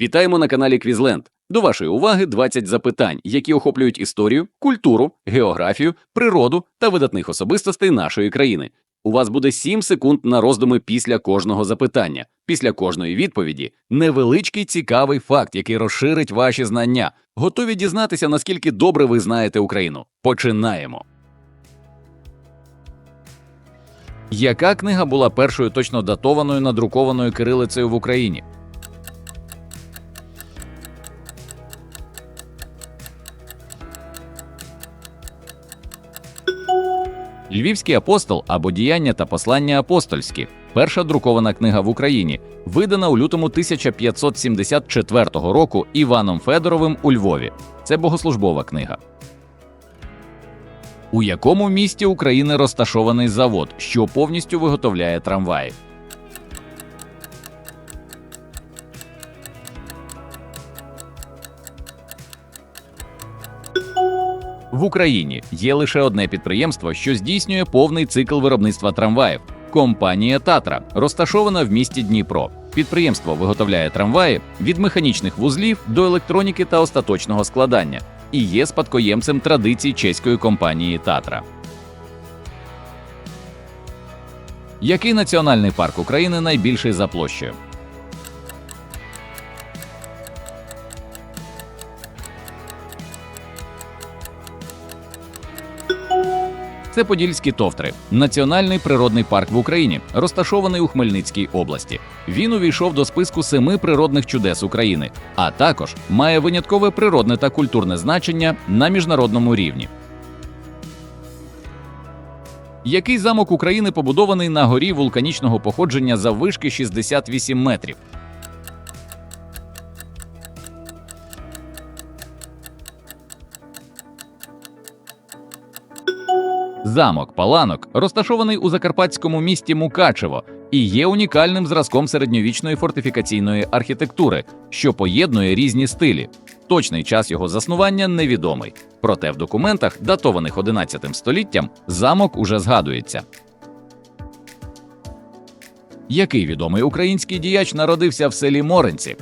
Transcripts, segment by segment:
Вітаємо на каналі Квізленд. До вашої уваги 20 запитань, які охоплюють історію, культуру, географію, природу та видатних особистостей нашої країни. У вас буде 7 секунд на роздуми після кожного запитання. Після кожної відповіді невеличкий цікавий факт, який розширить ваші знання. Готові дізнатися, наскільки добре ви знаєте Україну. Починаємо. Яка книга була першою точно датованою надрукованою кирилицею в Україні? Львівський апостол або діяння та послання апостольські перша друкована книга в Україні, видана у лютому 1574 року Іваном Федоровим у Львові. Це богослужбова книга. У якому місті України розташований завод, що повністю виготовляє трамваї? В Україні є лише одне підприємство, що здійснює повний цикл виробництва трамваїв компанія Татра, розташована в місті Дніпро. Підприємство виготовляє трамваї від механічних вузлів до електроніки та остаточного складання і є спадкоємцем традицій чеської компанії Татра. Який національний парк України найбільший за площею? Це Подільські товтри, національний природний парк в Україні, розташований у Хмельницькій області. Він увійшов до списку семи природних чудес України, а також має виняткове природне та культурне значення на міжнародному рівні. Який замок України побудований на горі вулканічного походження заввишки 68 метрів? Замок Паланок розташований у закарпатському місті Мукачево і є унікальним зразком середньовічної фортифікаційної архітектури, що поєднує різні стилі. Точний час його заснування невідомий. Проте в документах, датованих 11 століттям, замок уже згадується. Який відомий український діяч народився в селі Моренці?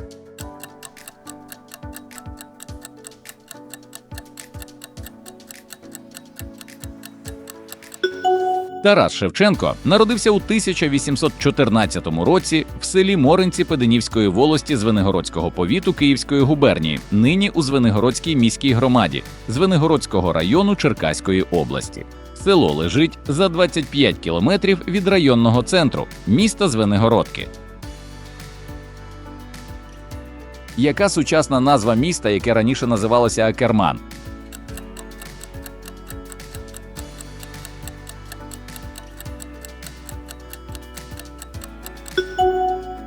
Тарас Шевченко народився у 1814 році в селі Моринці Пединівської волості Звенигородського повіту Київської губернії, нині у Звенигородській міській громаді Звенигородського району Черкаської області. Село лежить за 25 кілометрів від районного центру міста Звенигородки. Яка сучасна назва міста, яке раніше називалося Акерман?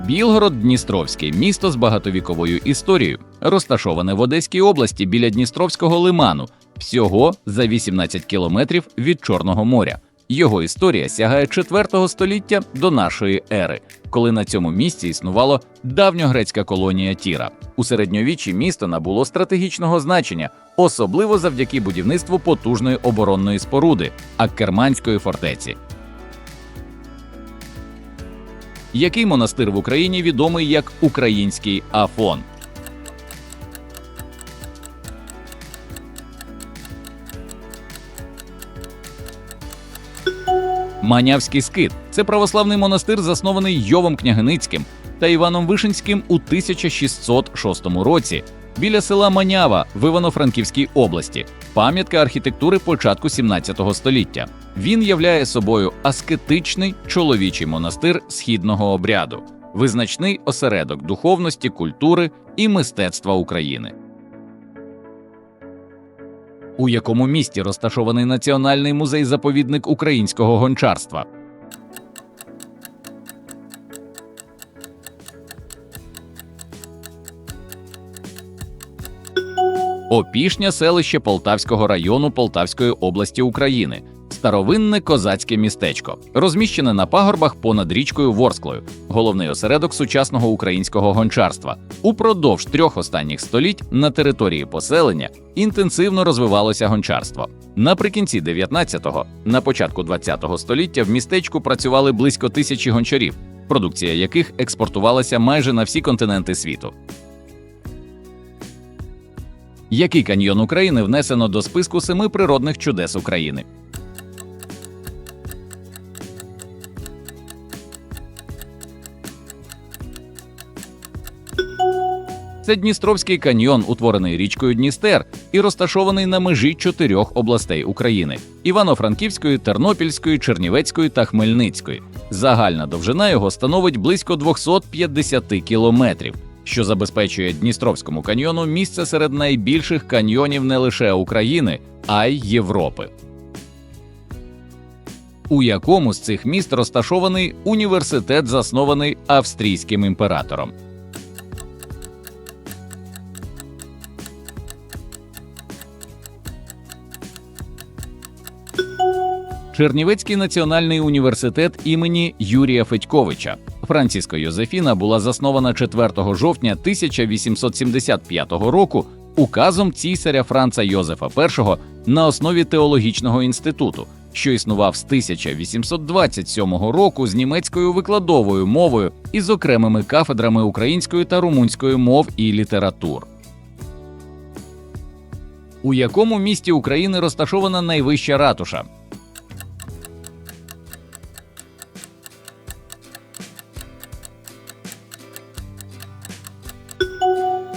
Білгород Дністровський місто з багатовіковою історією, розташоване в Одеській області біля Дністровського лиману, всього за 18 кілометрів від Чорного моря. Його історія сягає 4 століття до нашої ери, коли на цьому місці існувала давньогрецька колонія Тіра. У середньовіччі місто набуло стратегічного значення, особливо завдяки будівництву потужної оборонної споруди Аккерманської фортеці. Який монастир в Україні відомий як Український Афон? Манявський скит це православний монастир, заснований Йовом Княгиницьким та Іваном Вишинським у 1606 році біля села Манява в Івано-Франківській області, пам'ятка архітектури початку 17 століття. Він являє собою аскетичний чоловічий монастир східного обряду, визначний осередок духовності, культури і мистецтва України. У якому місті розташований Національний музей заповідник українського гончарства? Опішня селище Полтавського району Полтавської області України. Старовинне козацьке містечко, розміщене на пагорбах понад річкою Ворсклою, головний осередок сучасного українського гончарства. Упродовж трьох останніх століть на території поселення інтенсивно розвивалося гончарство. Наприкінці 19-го, на початку 20-го століття в містечку працювали близько тисячі гончарів, продукція яких експортувалася майже на всі континенти світу. Який каньйон України внесено до списку семи природних чудес України? Це Дністровський каньйон, утворений річкою Дністер і розташований на межі чотирьох областей України: Івано-Франківської, Тернопільської, Чернівецької та Хмельницької. Загальна довжина його становить близько 250 кілометрів, що забезпечує Дністровському каньйону місце серед найбільших каньйонів не лише України, а й Європи. У якому з цих міст розташований університет, заснований австрійським імператором. Чернівецький національний університет імені Юрія Федьковича. Франціска Йозефіна була заснована 4 жовтня 1875 року указом цісаря Франца Йозефа І на основі теологічного інституту, що існував з 1827 року з німецькою викладовою мовою і з окремими кафедрами української та румунської мов і літератур. У якому місті України розташована найвища ратуша?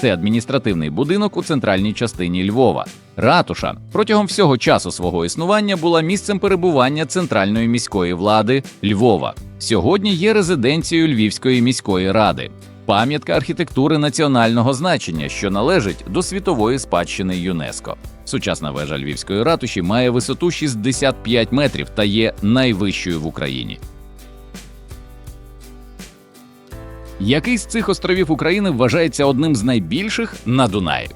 Це адміністративний будинок у центральній частині Львова. Ратуша протягом всього часу свого існування була місцем перебування центральної міської влади Львова. Сьогодні є резиденцією Львівської міської ради, пам'ятка архітектури національного значення, що належить до світової спадщини ЮНЕСКО. Сучасна вежа Львівської ратуші має висоту 65 метрів та є найвищою в Україні. Який з цих островів України вважається одним з найбільших на Дунаї?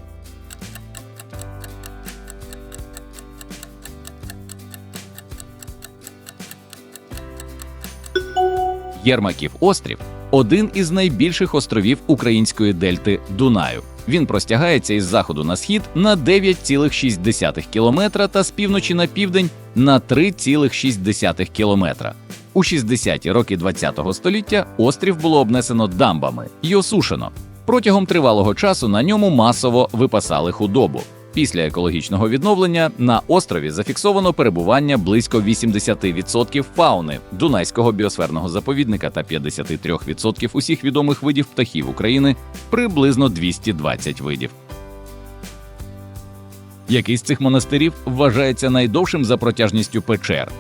Єрмаків острів один із найбільших островів української дельти Дунаю. Він простягається із заходу на схід на 9,6 км та з півночі на південь на 3,6 км. У 60-ті роки ХХ століття острів було обнесено дамбами й осушено. Протягом тривалого часу на ньому масово випасали худобу. Після екологічного відновлення на острові зафіксовано перебування близько 80% фауни Дунайського біосферного заповідника та 53% усіх відомих видів птахів України, приблизно 220 видів. Який з цих монастирів вважається найдовшим за протяжністю печер?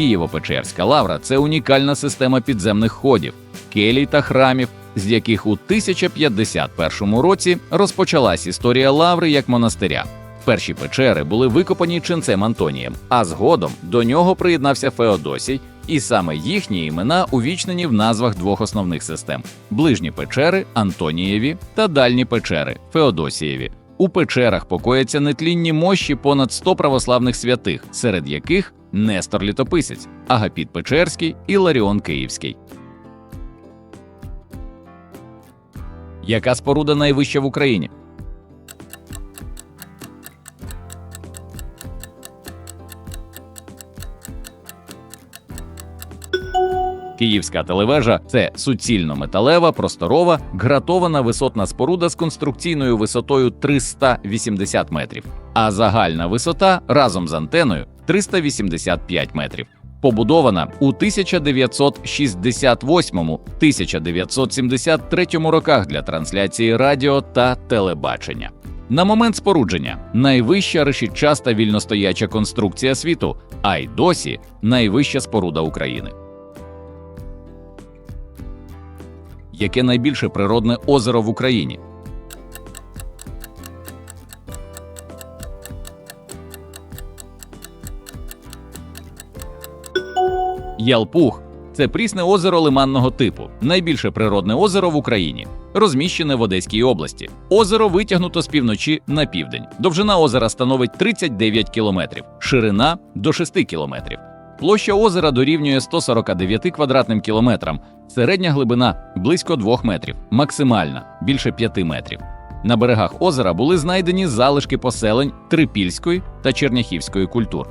Києво-Печерська лавра це унікальна система підземних ходів, келій та храмів, з яких у 1051 році розпочалась історія лаври як монастиря. Перші печери були викопані ченцем Антонієм, а згодом до нього приєднався Феодосій, і саме їхні імена увічнені в назвах двох основних систем: ближні печери Антонієві та дальні печери Феодосієві. У печерах покояться нетлінні мощі понад 100 православних святих, серед яких Нестор Літописець, Агапіт Печерський і Ларіон Київський. Яка споруда найвища в Україні? Київська телевежа це суцільно металева, просторова, гратована висотна споруда з конструкційною висотою 380 метрів, а загальна висота разом з антеною 385 метрів. Побудована у 1968-1973 роках для трансляції радіо та телебачення. На момент спорудження найвища решітчаста вільностояча конструкція світу, а й досі найвища споруда України. Яке найбільше природне озеро в Україні? Ялпух це прісне озеро лиманного типу, найбільше природне озеро в Україні, розміщене в Одеській області. Озеро витягнуто з півночі на південь. Довжина озера становить 39 кілометрів, ширина до 6 кілометрів. Площа озера дорівнює 149 квадратним кілометрам, середня глибина близько 2 метрів, максимальна більше 5 метрів. На берегах озера були знайдені залишки поселень Трипільської та Черняхівської культур.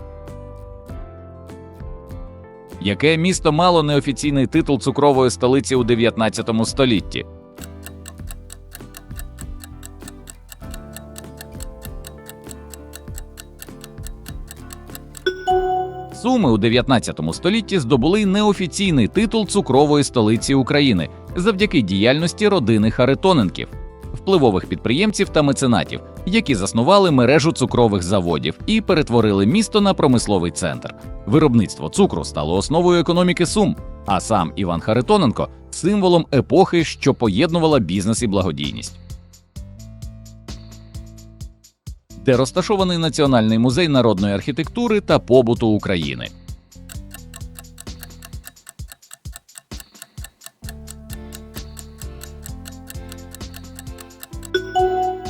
Яке місто мало неофіційний титул цукрової столиці у 19 столітті? Суми у 19 столітті здобули неофіційний титул цукрової столиці України завдяки діяльності родини Харитоненків, впливових підприємців та меценатів, які заснували мережу цукрових заводів і перетворили місто на промисловий центр. Виробництво цукру стало основою економіки Сум, а сам Іван Харитоненко символом епохи, що поєднувала бізнес і благодійність. Де розташований Національний музей народної архітектури та побуту України.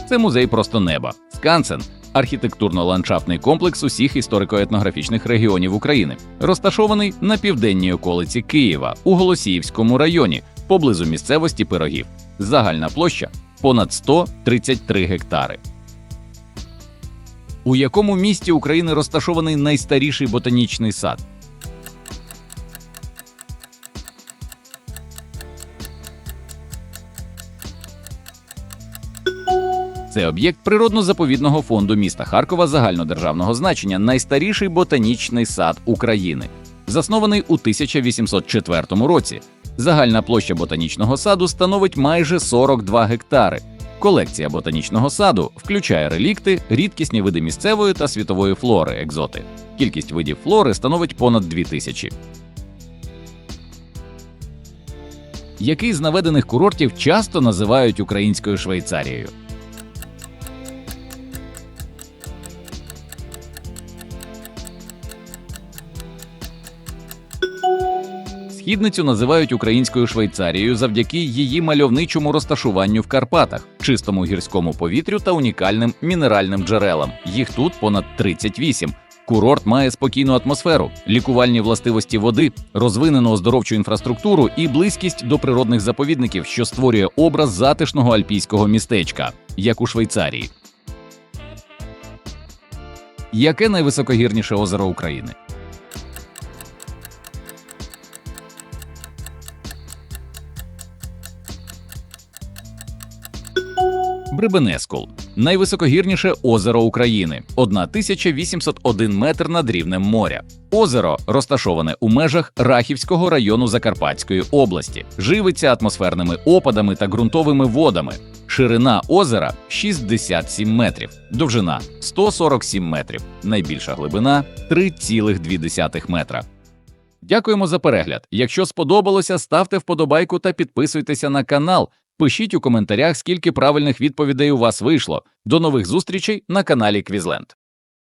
Це музей просто неба. Скансен архітектурно-ландшафтний комплекс усіх історико-етнографічних регіонів України, розташований на південній околиці Києва у Голосіївському районі, поблизу місцевості Пирогів. Загальна площа понад 133 гектари. У якому місті України розташований найстаріший ботанічний сад? Це об'єкт природно-заповідного фонду міста Харкова загальнодержавного значення, найстаріший ботанічний сад України, заснований у 1804 році. Загальна площа ботанічного саду становить майже 42 гектари. Колекція ботанічного саду включає релікти, рідкісні види місцевої та світової флори, екзоти. Кількість видів флори становить понад 2000. Який з наведених курортів часто називають українською Швейцарією? Східницю називають українською Швейцарією завдяки її мальовничому розташуванню в Карпатах, чистому гірському повітрю та унікальним мінеральним джерелам. Їх тут понад 38. Курорт має спокійну атмосферу, лікувальні властивості води, розвинену оздоровчу інфраструктуру і близькість до природних заповідників, що створює образ затишного альпійського містечка, як у Швейцарії. Яке найвисокогірніше озеро України? Бребенескул найвисокогірніше озеро України 1801 метр над рівнем моря. Озеро розташоване у межах Рахівського району Закарпатської області, живиться атмосферними опадами та ґрунтовими водами. Ширина озера 67 метрів, довжина 147 метрів, найбільша глибина 3,2 метра. Дякуємо за перегляд. Якщо сподобалося, ставте вподобайку та підписуйтеся на канал. Пишіть у коментарях, скільки правильних відповідей у вас вийшло. До нових зустрічей на каналі Квізленд.